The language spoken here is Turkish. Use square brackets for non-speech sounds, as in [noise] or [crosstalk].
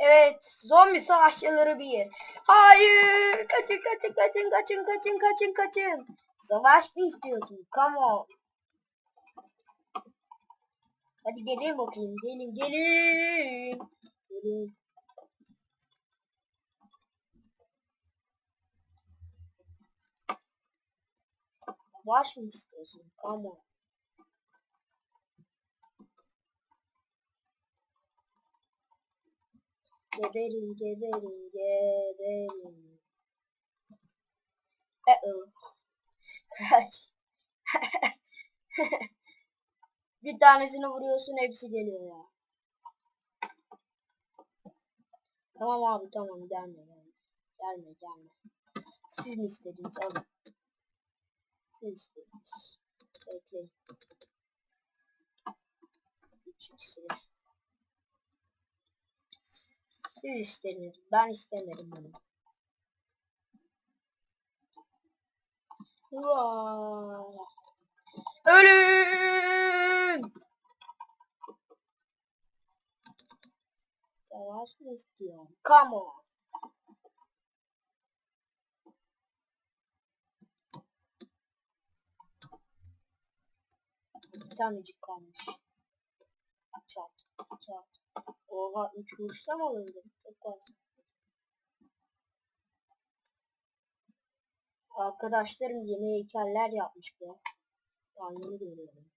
Evet, zombi savaşçıları bir. Hayır, kaçın kaçın kaçın kaçın kaçın kaçın kaçın. Savaş mı istiyorsun? Come on. Hadi gelin bakayım, gelin gelin. Gelin. Savaş mı istiyorsun? Come on. Geberin, geberin, geberin. Uh-oh. [laughs] Kaç. Bir tanesini vuruyorsun hepsi geliyor ya. Tamam abi tamam gelme gelme. Gelme gelme. Siz mi istediniz alın. Siz istediniz. Bekleyin. Üç ikisi. Siz istediniz. Ben istemedim bunu. Vay. Ölün! Savaş mı istiyorsun? Come on. Bir tanecik kalmış. Çat, çat. Oha 3 vuruşta mı alındı? Çok az. Arkadaşlarım yeni heykeller yapmış bu. Ben yeni görüyorum.